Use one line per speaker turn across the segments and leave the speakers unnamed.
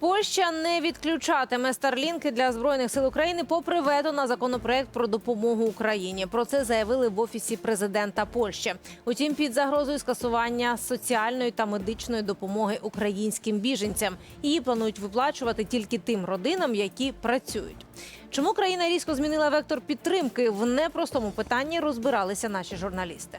Польща не відключатиме старлінки для збройних сил України попри вето на законопроект про допомогу Україні. Про це заявили в офісі президента Польщі. Утім, під загрозою скасування соціальної та медичної допомоги українським біженцям її планують виплачувати тільки тим родинам, які працюють. Чому країна різко змінила вектор підтримки в непростому питанні? Розбиралися наші журналісти.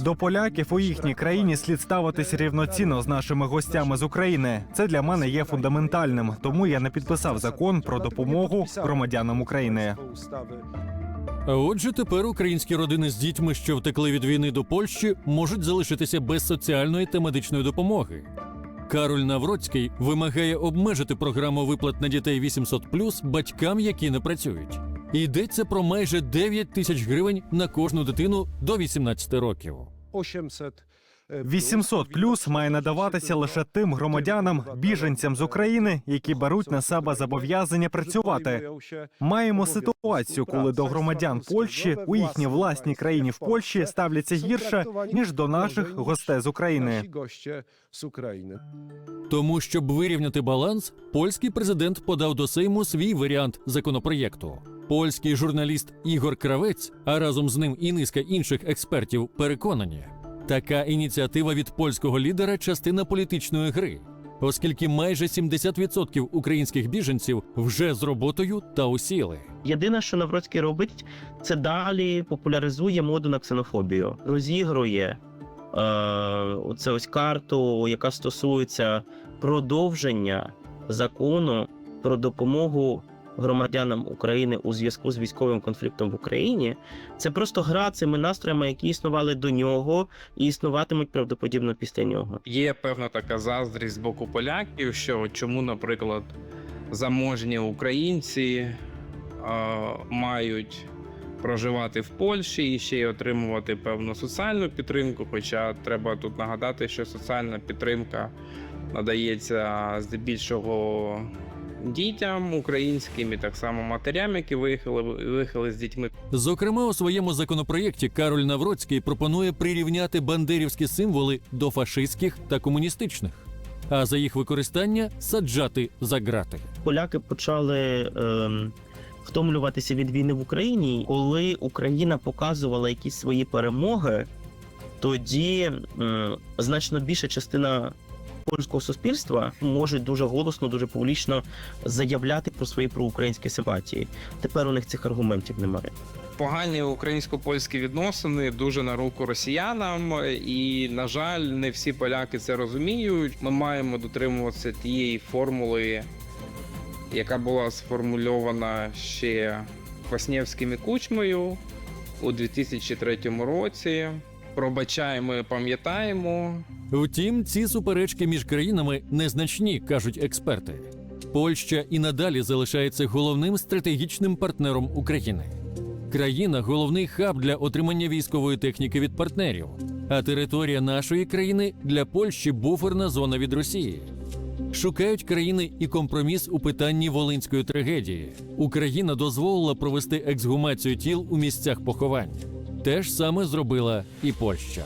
До поляків у їхній країні слід ставитись рівноцінно з нашими гостями з України. Це для мене є фундаментальним. Тому я не підписав закон про допомогу громадянам України.
Отже, тепер українські родини з дітьми, що втекли від війни до Польщі, можуть залишитися без соціальної та медичної допомоги. Кароль Навроцький вимагає обмежити програму виплат на дітей 800+, батькам, які не працюють. Йдеться про майже 9 тисяч гривень на кожну дитину до 18 років.
800 e,
800 плюс має надаватися лише тим громадянам, біженцям з України, які беруть на себе зобов'язання працювати. Маємо ситуацію, коли до громадян Польщі у їхній власній країні в Польщі ставляться гірше ніж до наших гостей з України.
Тому, щоб вирівняти баланс, польський президент подав до Сейму свій варіант законопроєкту. Польський журналіст Ігор Кравець, а разом з ним і низка інших експертів, переконані, така ініціатива від польського лідера частина політичної гри, оскільки майже 70% українських біженців вже з роботою та усіли.
Єдине, що Навроцький робить, це далі популяризує моду на ксенофобію, розігрує е, оце ось карту, яка стосується продовження закону про допомогу громадянам України у зв'язку з військовим конфліктом в Україні. Це просто гра цими настроями, які існували до нього і існуватимуть правдоподібно після нього.
Є певна така заздрість з боку поляків, що чому, наприклад, заможні українці е, мають проживати в Польщі і ще й отримувати певну соціальну підтримку. Хоча треба тут нагадати, що соціальна підтримка надається здебільшого дітям українським і так само матерям, які виїхали, виїхали з дітьми.
Зокрема, у своєму законопроєкті Кароль Навроцький пропонує прирівняти бандерівські символи до фашистських та комуністичних, а за їх використання саджати за грати.
поляки почали ем, втомлюватися від війни в Україні, коли Україна показувала якісь свої перемоги, тоді значно більша частина польського суспільства може дуже голосно, дуже публічно заявляти про свої проукраїнські симпатії. Тепер у них цих аргументів немає.
Погані українсько-польські відносини дуже на руку росіянам, і на жаль, не всі поляки це розуміють. Ми маємо дотримуватися тієї формули, яка була сформульована ще Кваснєвським і Кучмою у 2003 році. Пробачаємо пам'ятаємо.
Втім, ці суперечки між країнами незначні, кажуть експерти. Польща і надалі залишається головним стратегічним партнером України. Країна головний хаб для отримання військової техніки від партнерів, а територія нашої країни для Польщі буферна зона від Росії. Шукають країни і компроміс у питанні волинської трагедії. Україна дозволила провести ексгумацію тіл у місцях поховань. Те ж саме зробила і Польща.